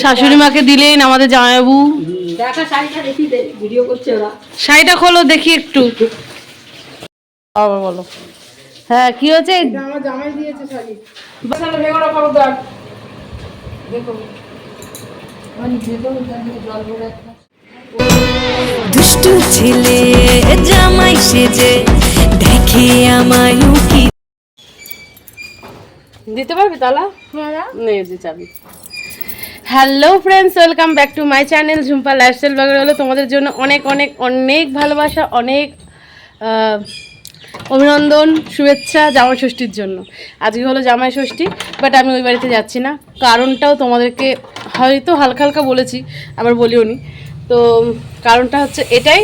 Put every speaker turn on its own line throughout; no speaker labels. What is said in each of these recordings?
শাশুড়ি মাকে দিলেন আমাদের জামাইবাবু।
শাড়িটা দেখি দে ভিডিও করছে ওরা।
শাড়িটা খোলো দেখি একটু। আবার বলো। হ্যাঁ কি হয়েছে?
মানে
দুষ্টু ছেলে জামাই সেজে দেখে আমায় উকি
দিতে পারবি তালা? নেই যে চাবি hello friends welcome back to my channel Jhumpa lifestyle blogger হলো। তোমাদের জন্য অনেক অনেক অনেক ভালোবাসা অনেক অভিনন্দন শুভেচ্ছা জামাই ষষ্ঠীর জন্য। আজকে হলো জামাই ষষ্ঠী বাট আমি ওই বাড়িতে যাচ্ছি না। কারণটাও তোমাদেরকে হয়তো হালকা হালকা বলেছি আবার বলিও নি। তো কারণটা হচ্ছে এটাই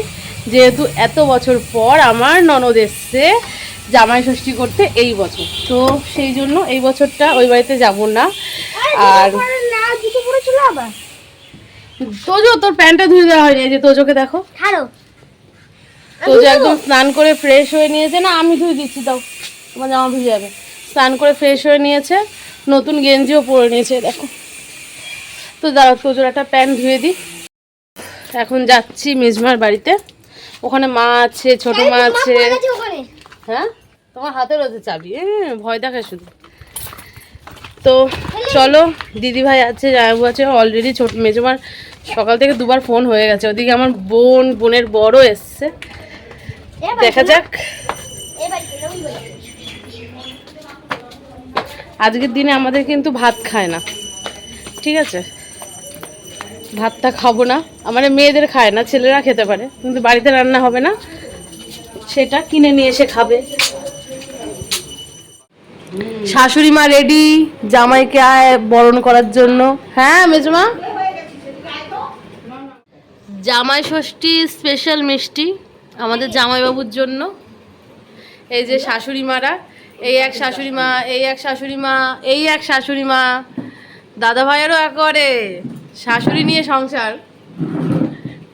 যেহেতু এত বছর পর আমার ননদ এসছে জামাই ষষ্ঠী করতে এই বছর। তো সেই জন্য এই বছরটা ওই বাড়িতে যাব না। আর তোজো তোর প্যান্টটা ধুয়ে দেওয়া হয়নি যে তোজোকে দেখো। তোজো একদম স্নান করে ফ্রেশ হয়ে নিয়েছে। না আমি ধুয়ে দিচ্ছি তাও তোমার জামা ধুয়ে যাবে। স্নান করে ফ্রেশ হয়ে নিয়েছে। নতুন গেঞ্জিও পরে নিয়েছে দেখো। তো দাঁড়াও তোজোর একটা প্যান্ট ধুয়ে দিই। এখন যাচ্ছি মেজমার বাড়িতে। ওখানে মা আছে ছোট মা আছে। হ্যাঁ? তোমার হাতে রয়েছে চাবি। হ্যাঁ ভয় দেখে শুধু। তো চলো দিদি ভাই আছে জামাইবু আছে অলরেডি ছোট মেজমার সকাল থেকে দুবার ফোন হয়ে গেছে। ওদিকে আমার বোন বোনের বড় এসছে। দেখা যাক। আজকের দিনে আমাদের কিন্তু ভাত খায় না। ঠিক আছে? ভাতটা খাব না। আমার মেয়েদের খায় না ছেলেরা খেতে পারে। কিন্তু বাড়িতে রান্না হবে না। সেটা কিনে নিয়ে এসে খাবে। শাশুড়ি মা রেডি জামাইকে বরণ করার জন্য। হ্যাঁ মেজমা? জামাই ষষ্ঠী স্পেশাল মিষ্টি আমাদের জামাইবাবুর জন্য। এই যে শাশুড়ি মারা, এই এক শাশুড়ি মা, এই এক শাশুড়ি মা, এই এক শাশুড়ি মা। দাদা ভাইয়েরও একবারে শাশুড়ি নিয়ে সংসার।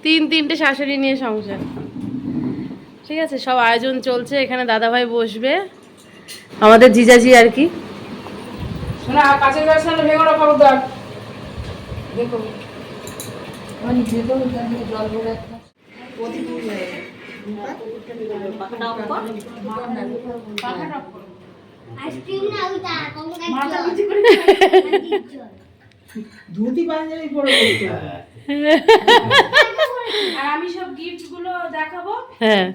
তিন তিনটে শাশুড়ি নিয়ে সংসার। ঠিক আছে সব আয়োজন চলছে এখানে দাদা ভাই বসবে। আমাদের জিজাজি আর কি।
মানে ধুতি পাঞ্জাবি পরে
আর আমি সব গিফটগুলো দেখাবো।
হ্যাঁ।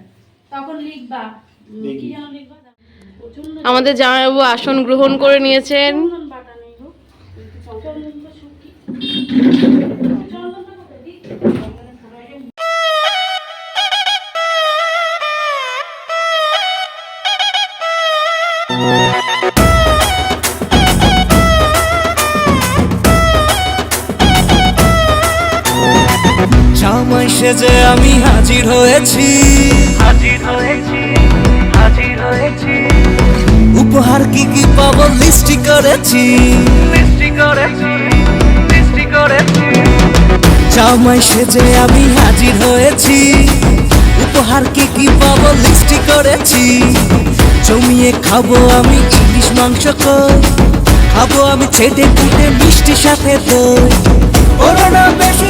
তখন লিখবা। কি যেন লিখবা?
আমাদের জামাইবাবু আসন গ্রহণ করে নিয়েছেন।
সেজে আমি হাজির হয়েছি। হাজির হয়েছি হাজির হয়েছি। উপহার কি কি পাবো লিস্টি করেছি। লিস্টি করেছি লিস্টি করেছি। জামাই সেজে আমি হাজির হয়েছি। উপহার কি কি পাবো লিস্টি করেছি। জমিয়ে খাব আমি ইলিশ মাংস খাব আমি ছেটে কুটে মিষ্টি সাথে করোনা বেশি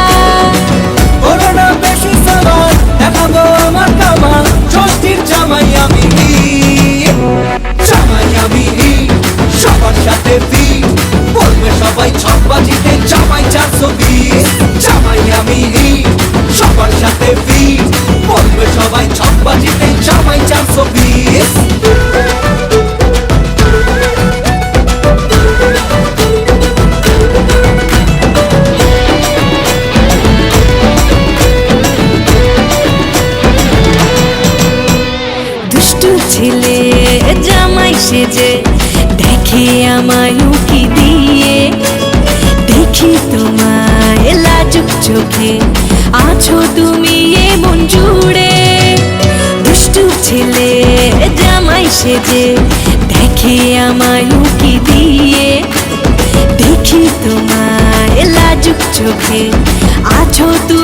সবার দেখাবো আমার
চোখে আমায় উকি দিয়ে, দেখি তোমায় লাজুক চোখে। আছো তুমি মন জুড়ে,
দুষ্টু ছেলে জামাই সেজে। দেখে আমায় উকি দিয়ে, দেখি তোমায় লাজুক চোখে। আছো
তুমি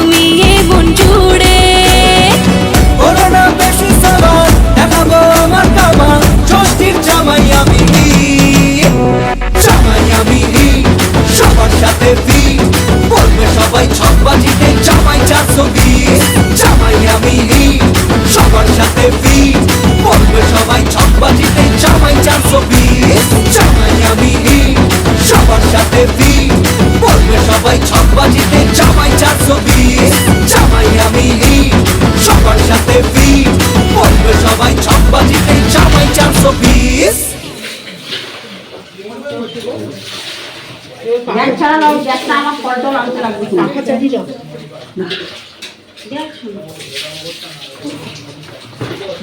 ছাড়া নাও ব্যাগটা আমার ফলটা আনতে লাগবে। টাকা চাবি যাও।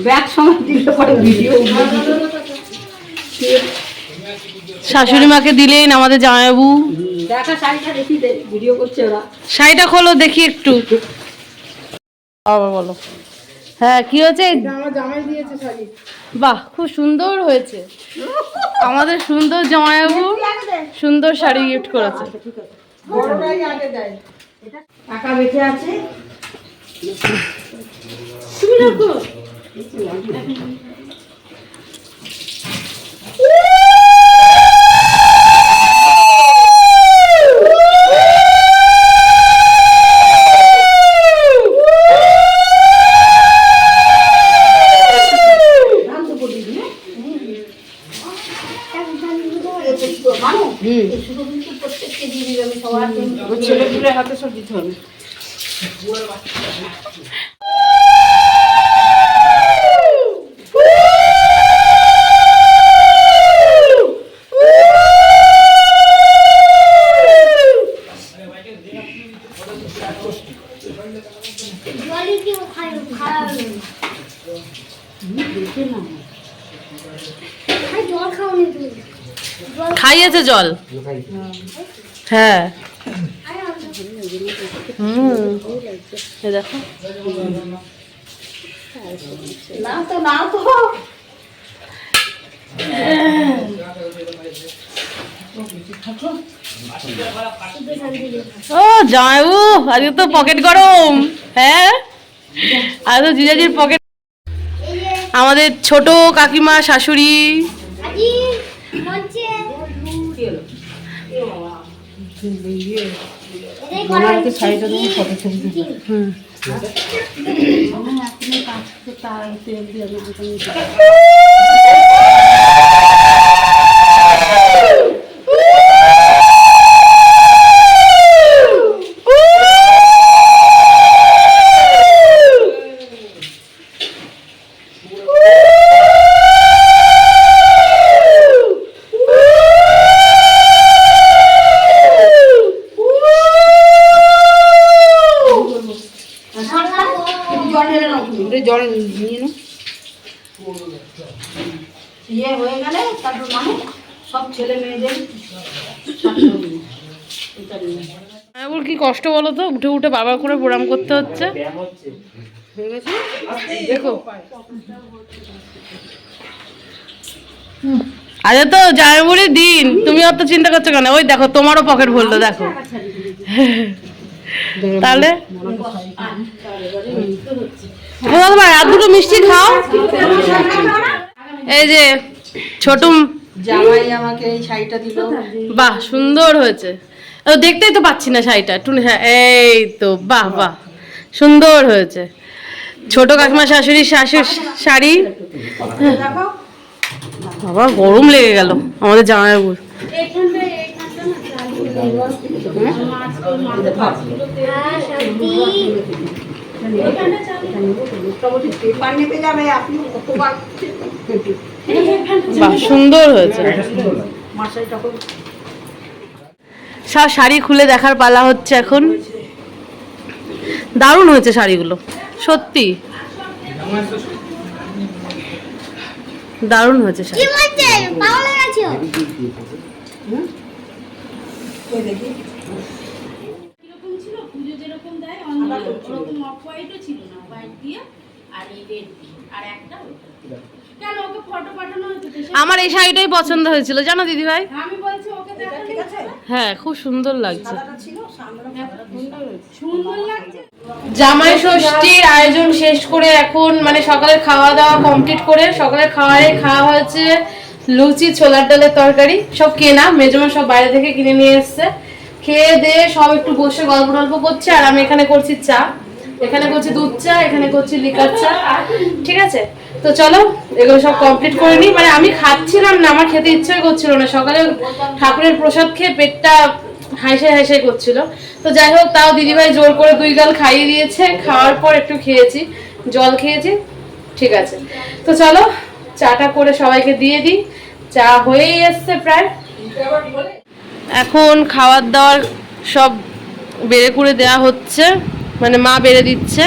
ব্যাগ সময় দিলে পরে ভিডিও
শাশুড়ি মাকে দিলেন আমাদের জামাইবাবু।
দেখা শাড়িটা দেখি ভিডিও করছে ওরা।
শাড়িটা খোলো দেখি একটু। আবার বলো। হ্যাঁ কি হয়েছে? বাহ খুব সুন্দর হয়েছে। আমাদের সুন্দর জামাইবাবু সুন্দর শাড়ি গিফট করেছে।
দেয়। টাকা বেঁচে আছে। হবে
খাইয়েছে জল? হ্যাঁ হুম এ দেখো।
না তো না তো।
ও জামাইবু আজকে তো পকেট গরম। হ্যাঁ? আজ তো জিজাজির পকেট আমাদের ছোট কাকিমা শাশুড়ি।
মঞ্চে হয়েছে
শাড়িটা তুমি ফটো ছবি
হুম।
জল
জামাইবুর কি কষ্ট বলো তো? উঠে উঠে বাবার করে প্রণাম করতে হচ্ছে। দেখো। আজ তো জামাইবুড়ির দিন। তুমি অত চিন্তা করছ কেন? ওই দেখো, তোমারও পকেট ভরলো দেখো। তাহলে? আর দুটো মিষ্টি খাও। এই যে ছোট
জামাই আমাকে এই শাড়িটা দিল।
বাহ সুন্দর হয়েছে। ও, দেখতেই তো পাচ্ছি না শাড়িটা। একটু হ্যাঁ এই তো বাহ বাহ সুন্দর হয়েছে। ছোট কাকিমা শাশুড়ির শাশুর শাড়ি।
দেখো
বাবা গরম লেগে গেল আমাদের জামাইবাবুর।
হ্যাঁ? শান্তি
মোটামুটি পেপার নিতে যাবে আপনি কতবার
বাহ সুন্দর হয়েছে। সব শাড়ি খুলে দেখার পালা হচ্ছে এখন। দারুণ হয়েছে শাড়িগুলো সত্যি। দারুণ হয়েছে শাড়ি।
কি বলছে পাগল হয়ে গেছো
কীরকম ছিল পুজো যেরকম ওরকম অফ হোয়াইটও ছিল না হোয়াইট দিয়ে আর এই রেড দিয়ে। আর একটা কেন ওকে ফটো পাঠানো হয়েছে
আমার এই শাড়িটাই পছন্দ হয়েছিল। জানো দিদি ভাই
আমি বলছি ওকে দেখানো হয়েছে।
হ্যাঁ খুব সুন্দর লাগছে। জামাই ষষ্ঠীর আয়োজন শেষ করে এখন মানে সকালে খাওয়া দাওয়া কমপ্লিট করে সকালে খাওয়ায় খাওয়া হয়েছে লুচি ছোলার ডালের তরকারি সব কেনা। মেজমা সব বাইরে থেকে কিনে নিয়ে এসছে। খেয়ে দিয়ে সব একটু বসে গল্প টল্প করছে, আর আমি এখানে করছি চা। এখানে করছি দুধ চা, এখানে করছি লিকার চা। ঠিক আছে? তো চলো, এগুলো সব কমপ্লিট করে নিই। মানে আমি খাচ্ছিলাম না, আমার খেতে ইচ্ছাই করছিল না। সকালে ঠাকুরের প্রসাদ খেয়ে পেটটা হাইসে হাইসে করছিল। তো যাই হোক, তাও দিদিভাই জোর করে দুই গাল খাইয়ে দিয়েছে। খাওয়ার পর একটু খেয়েছি, জল খেয়েছি। ঠিক আছে। তো চলো, চাটা করে সবাইকে দিয়ে দিই। চা হয়েই এসছে প্রায়। এখন খাওয়ার দাওয়ার সব বেড়ে করে দেওয়া হচ্ছে। মানে মা বেড়ে দিচ্ছে।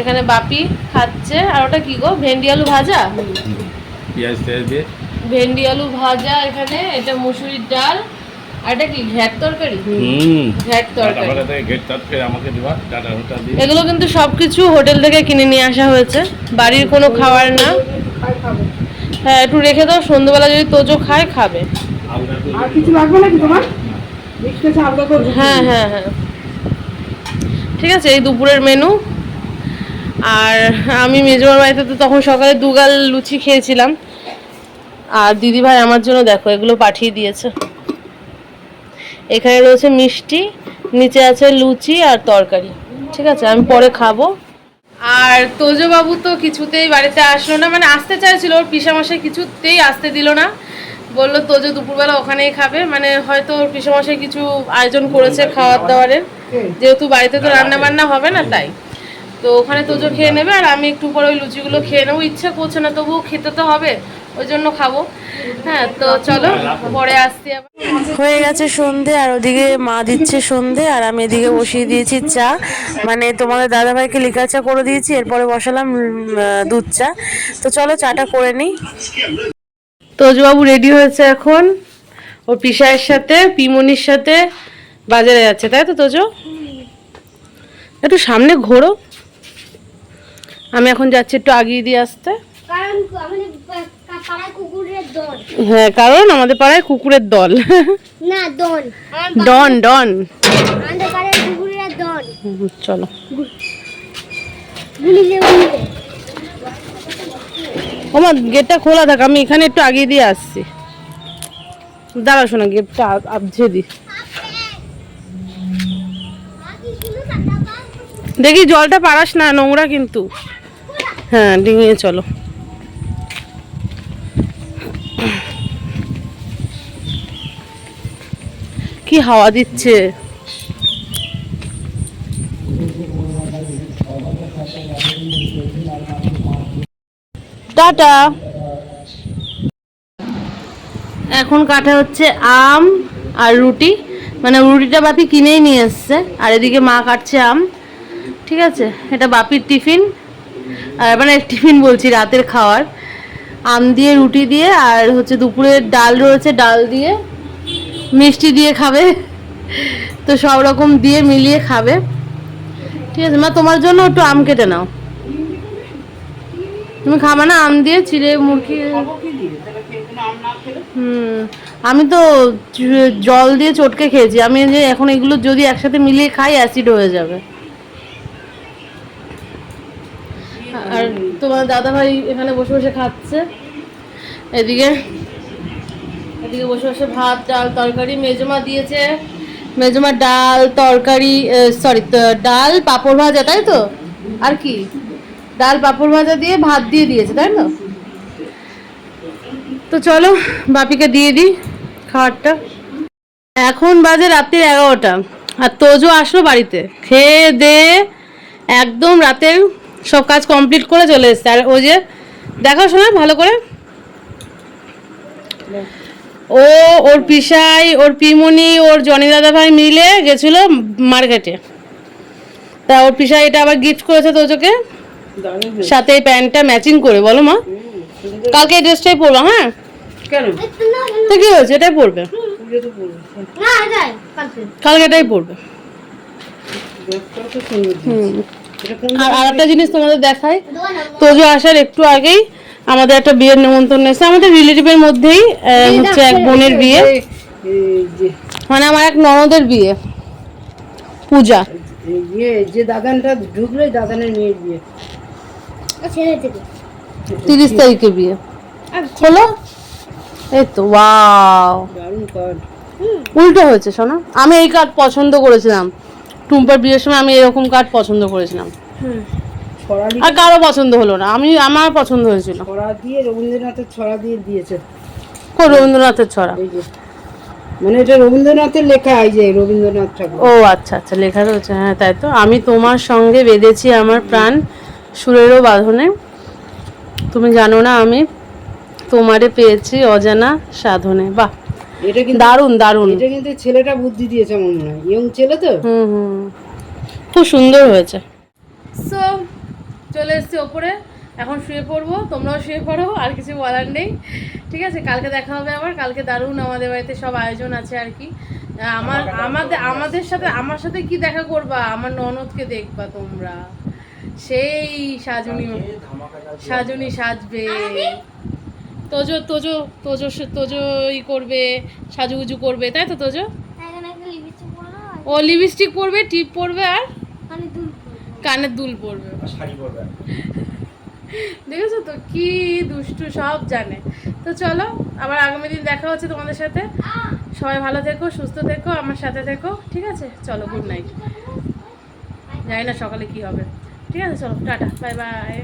এখানে বাপি খাচ্ছে। আর ওটা কি গো? ভেন্ডি আলু ভাজা? ভেন্ডি আলু ভাজা এখানে এটা মুসুরির ডাল। আর এটা কি ঘ্যাট তরকারি? ঘ্যাট তরকারি। এগুলো কিন্তু সবকিছু হোটেল থেকে কিনে নিয়ে আসা হয়েছে। বাড়ির কোনো খাবার না। হ্যাঁ একটু রেখে দাও। সন্ধ্যেবেলা যদি তোজো খায় খাবে।
আর কিছু লাগবে নাকি তোমার?
হ্যাঁ হ্যাঁ হ্যাঁ। ঠিক আছে, এই দুপুরের মেনু আর আমি মেজমার বাড়িতে তো তখন সকালে দুগাল লুচি খেয়েছিলাম। আর দিদিভাই আমার জন্য দেখো, এগুলো পাঠিয়ে দিয়েছে। এখানে রয়েছে মিষ্টি, নিচে আছে লুচি আর তরকারি। ঠিক আছে, আমি পরে খাব। আর তোজো বাবু তো কিছুতেই বাড়িতে আসলো না মানে আসতে চাইছিল, ওর পিসামশাই কিছুতেই আসতে দিল না। বলল যে দুপুরবেলা ওখানেই খাবে। মানে হয়তো ওর পিসামশাই কিছু আয়োজন করেছে খাওয়ার দাওয়ারের। যেহেতু বাড়িতে তো রান্না বান্না হবে না তাই। তো ওখানে তোজো খেয়ে নেবে আর আমি একটু পরে ওই লুচিগুলো খেয়ে নেব। ইচ্ছা করছে না তবুও খেতে তো হবে ওই জন্য খাব। হ্যাঁ তো চলো পরে আসছি আবার। হয়ে গেছে সন্ধে আর ওদিকে মা দিচ্ছে সন্ধে আর আমি এদিকে বসিয়ে দিয়েছি চা। মানে তোমাদের দাদাভাইকে লিকার চা করে দিয়েছি এরপরে বসালাম দুধ চা। তো চলো চাটা করে নিই। তোজবাবু রেডি হয়েছে এখন। ও পিসায়ের সাথে পিমনির সাথে বাজারে যাচ্ছে তাই তো তোজো? একটু সামনে ঘোরো। আমি এখন যাচ্ছি একটু আগিয়ে দিয়ে আসতে। হ্যাঁ কারণ আমাদের পাড়ায় কুকুরের দল।
না
ডন। ডন চলো। আমার গেটটা খোলা থাক, আমি এখানে একটু আগিয়ে দিয়ে আসছি। দাঁড়া শোনা, গেটটা আবঝে দি দেখি জলটা পারাস না, নোংরা কিন্তু। হ্যাঁ ডিঙিয়ে চলো। কি হাওয়া দিচ্ছে। টাটা। এখন কাটা হচ্ছে আম আর রুটি। মানে রুটিটা বাপি কিনেই নিয়ে এসছে। আর এদিকে মা কাটছে আম। ঠিক আছে? এটা বাপির টিফিন। আর মানে টিফিন বলছি, রাতের খাওয়ার। আম দিয়ে, রুটি দিয়ে, আর হচ্ছে দুপুরের ডাল রয়েছে, ডাল দিয়ে। মিষ্টি দিয়ে খাবে। তো সব রকম দিয়ে মিলিয়ে খাবে। ঠিক আছে? মা, তোমার জন্য একটু আম কেটে নাও। তুমি খাবে না? আম দিয়ে চিড়ে, মুরগি। হুম। আমি তো জল দিয়ে চটকে খেয়েছি। আমি যে এখন এগুলো যদি একসাথে মিলিয়ে খাই অ্যাসিড হয়ে যাবে। আর তোমার দাদা ভাই এখানে বসে বসে খাচ্ছে। এদিকে এদিকে বসে বসে ভাত, ডাল, তরকারি। মেজমা দিয়েছে। মেজমা ডাল, তরকারি সরি ডাল, পাঁপড় ভাজা, তাই তো? আর কি? ডাল পাঁপড় ভাজা দিয়ে ভাত দিয়ে দিয়েছে, তাই না তো চলো, বাপিকে দিয়ে দিই খাবারটা। এখন বাজে রাত্রির এগারোটা, আর তোজো আসলো বাড়িতে। খেয়ে দে একদম রাতের সব কাজ কমপ্লিট করে চলে এসছে। আর ও যে দেখো শোনা, ভালো করে। ও, ওর পিসাই, ওর পিমনি, ওর জনি দাদা ভাই মিলে গেছিল মার্কেটে। তা ওর পিসাই এটা আবার গিফট করেছে তোজোকে। সাথে এই প্যান্টটা ম্যাচিং করে বলো মা। কালকে এই ড্রেসটাই পরবো হ্যাঁ?
কেন?
তো কি হয়েছে এটাই পরবে?
কালকে
কালকে। এটাই পরবে। আর আরেকটা জিনিস তোমাদের দেখাই। তোজো আসার একটু আগেই আমাদের একটা বিয়ের নিমন্ত্রণ এসেছে। আমাদের রিলেটিভের মধ্যেই হচ্ছে এক বোনের বিয়ে। মানে আমার এক ননদের বিয়ে। পূজা।
এই যে দাদানটা ঢুকলো দাদানের মেয়ের বিয়ে।
তিরিশ তারিখে বিয়ে। হলো? এই তো ওয়াও। উল্টো হয়েছে শোনো। আমি এই কার্ড পছন্দ করেছিলাম। টুম্পার বিয়ের সময় আমি এরকম কার্ড পছন্দ করেছিলাম। আর কারও পছন্দ হলো না। আমি আমার পছন্দ হয়েছিল।
ছড়া দিয়ে রবীন্দ্রনাথের ছড়া দিয়ে দিয়েছে।
কো রবীন্দ্রনাথের ছড়া?
মানে এটা রবীন্দ্রনাথের লেখা এই যে রবীন্দ্রনাথ ঠাকুর।
ও আচ্ছা আচ্ছা লেখা রয়েছে। হ্যাঁ তাই তো। আমি তোমার সঙ্গে বেঁধেছি আমার প্রাণ। সুরেরও বাঁধনে। তুমি জানো না আমি তোমারে পেয়েছি অজানা সাধনে। বাহ
এটা কিন্তু
দারুণ দারুণ।
এটা কিন্তু ছেলেটা বুদ্ধি দিয়েছে আমার মনে হয়। ইয়ং ছেলে তো?
হুম হুম। খুব সুন্দর হয়েছে। সো চলে এসেছি ওপরে। এখন শুয়ে পড়ব তোমরাও শুয়ে পড়ো আর কিছু বলার নেই। ঠিক আছে কালকে দেখা হবে আবার। কালকে দারুণ আমাদের বাড়িতে সব আয়োজন আছে আর কি। আমার আমাদের আমাদের সাথে আমার সাথে কি দেখা করবা? আমার ননদকে দেখবা তোমরা। সেই সাজুনি সাজুনি সাজবে। তোজো তোজো তোজো তোজো ই করবে সাজু সাজুগুজু করবে তাই তো তোজো? ও লিপস্টিক পরবে টিপ পরবে আর? কানের দুল পরবে। দেখেছ তো কি দুষ্টু সব জানে। তো চলো আবার আগামী দিন দেখা হচ্ছে তোমাদের সাথে। সবাই ভালো থেকো সুস্থ থেকো আমার সাথে থেকো ঠিক আছে? চলো গুড নাইট জানি না সকালে কি হবে। ঠিক আছে চলো টাটা বাই বাই।